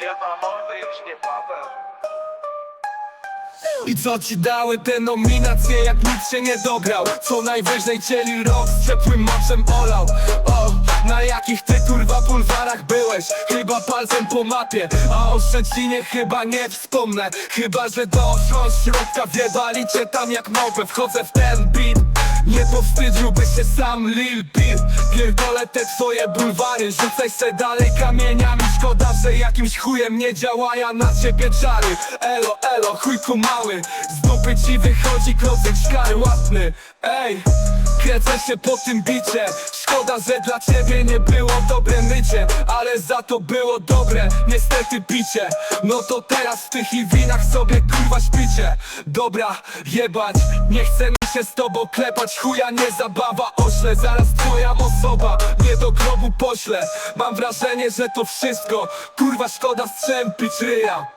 Już nie Paweł I co ci dały te nominacje, jak nikt się nie dograł? Co najwyżej cieli rok z ciepłym moczem olał. O, na jakich ty kurwa bulwarach byłeś? Chyba palcem po mapie, a o Szczecinie chyba nie wspomnę. Chyba, że do środka wjebali cię tam jak małpę. Wchodzę w ten beat nie powstydziłby się sam Lil Peep. Pierdolę te twoje bulwary Rzucaj se dalej kamieniami. Szkoda, że jakimś chujem nie działają na ciebie czary. Elo, elo, chujku mały. Z dupy ci wychodzi klocek szkarłatny Ej, kręcę się po tym bicie. Szkoda, że dla ciebie nie było dobre mycie za to było dobre, niestety picie. No to teraz w tych i winach sobie kurwa śpicie. Dobra, jebać, nie chcę mi się z tobą klepać Chuja nie zabawa, ośle Zaraz twoja osoba mnie do grobu pośle. Mam wrażenie, że to wszystko Kurwa szkoda strzępić ryja